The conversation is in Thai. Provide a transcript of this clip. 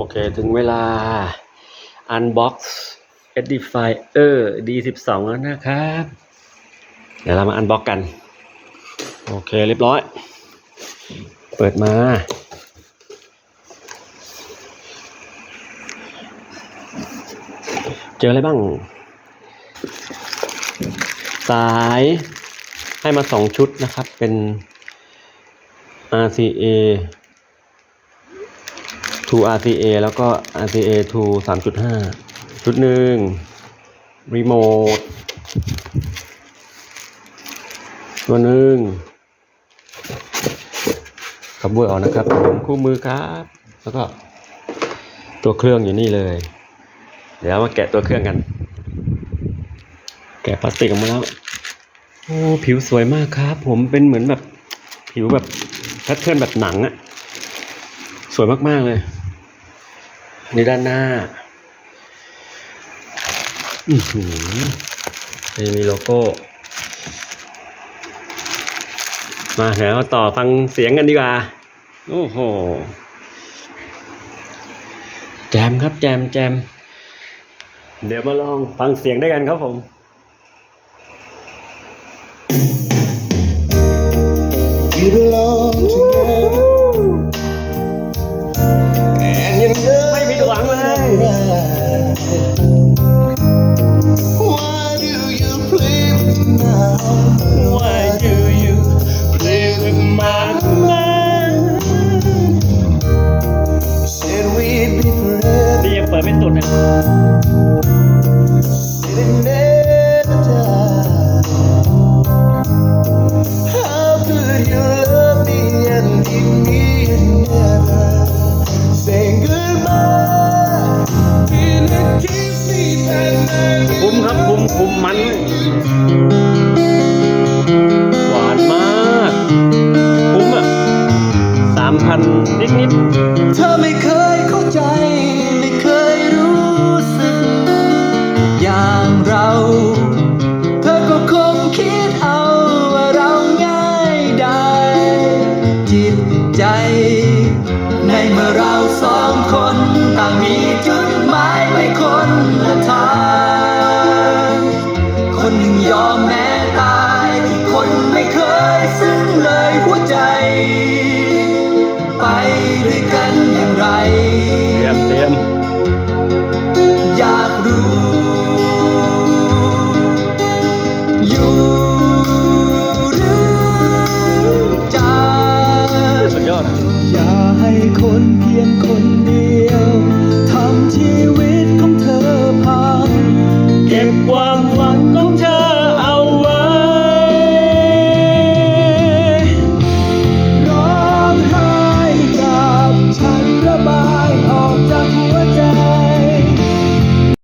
โอเค ถึงเวลา unbox Edifier D12 แล้วนะครับ เดี๋ยวเรามา unbox กัน โอเค เรียบร้อย เปิดมา เจออะไรบ้าง สายให้มาสองชุดนะครับ เป็น RCA to RCA แล้วก็ RCA to 3.5 ชุดหนึ่งรีโมทตัวหนึ่งขับเวอร์ออกนะครับผมคู่มือครับ แล้วก็ ตัวเครื่องอยู่นี่เลย เดี๋ยวมาแกะตัวเครื่องกัน แกะพลาสติกออกมาแล้ว โอ้ ผิวสวยมากครับ ผมเป็นเหมือนแบบ ผิวแบบแพทเทิร์นแบบหนังอะ วยมากๆเลยนี่ด้านหน้าอือหือนี่มีโลโก้ มาเดี๋ยวต่อฟังเสียงกันดีกว่า โอ้โห แจมครับแจมแจม เดี๋ยวมาลองฟังเสียงด้วยกันครับผม forever. ดียังเปิดไม่สุดนะ Said it never die. How could you love me and leave me and never say goodbye? Will it keep me back? คุ้มครับคุ้มคุ้มมัน หวานมาก คุ้มอะสามพันนิดนิดเธอไม่เคย รื